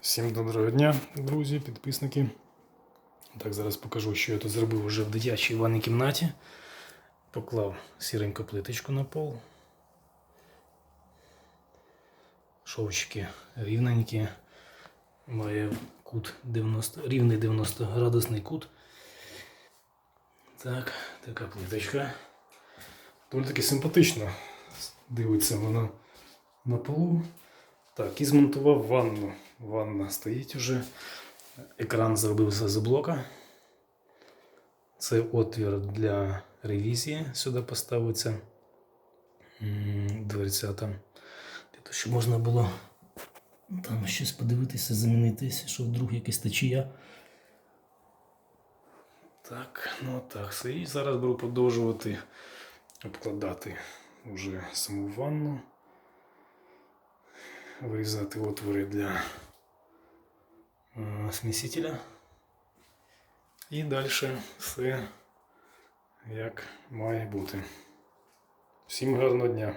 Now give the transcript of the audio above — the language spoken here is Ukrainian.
Всім доброго дня, друзі, підписники. Так, зараз покажу, що я тут зробив уже в дитячій ванній кімнаті. Поклав сіреньку плиточку на пол. Шовчики рівненькі. Має кут 90, рівний 90 градусний кут. Так, така плиточка. Доволі таки симпатично дивиться вона на полу. Так, і змонтував ванну. Ванна стоїть уже. Екран зробився з блока. Це отвір для ревізії. Сюди поставиться дверцята. Того, щоб можна було там щось подивитися, замінитися, що вдруг якась течія. Так, ну так. І зараз буду продовжувати обкладати вже саму ванну вирізати отвори для е, смісителя. І далі все як має бути. Всім гарного дня!